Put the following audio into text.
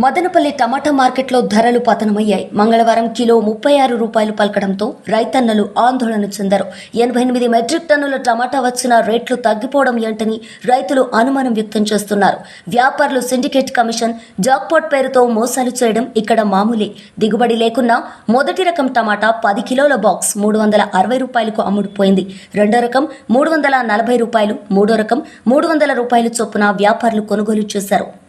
మదనపల్లి టమాటా మార్కెట్లో ధరలు పతనమయ్యాయి. మంగళవారం కిలో ముప్పై ఆరు రూపాయలు పలకడంతో రైతన్నలు ఆందోళన చెందారు. ఎనభై ఎనిమిది మెట్రిక్ టన్నుల టమాటా వచ్చిన రేట్లు తగ్గిపోవడం ఏంటని రైతులు అనుమానం వ్యక్తం చేస్తున్నారు. వ్యాపారులు సిండికేట్ కమిషన్ జాక్పాట్ పేరుతో మోసాలు చేయడం ఇక్కడ మామూలే. దిగుబడి లేకున్నా మొదటి రకం టమాటా పది కిలోల బాక్స్ మూడు వందల అరవై రూపాయలకు అమ్ముడుపోయింది. రెండో రకం మూడు వందల నలభై రూపాయలు మూడో రకం మూడు వందల రూపాయలు చొప్పున వ్యాపారులు కొనుగోలు చేశారు.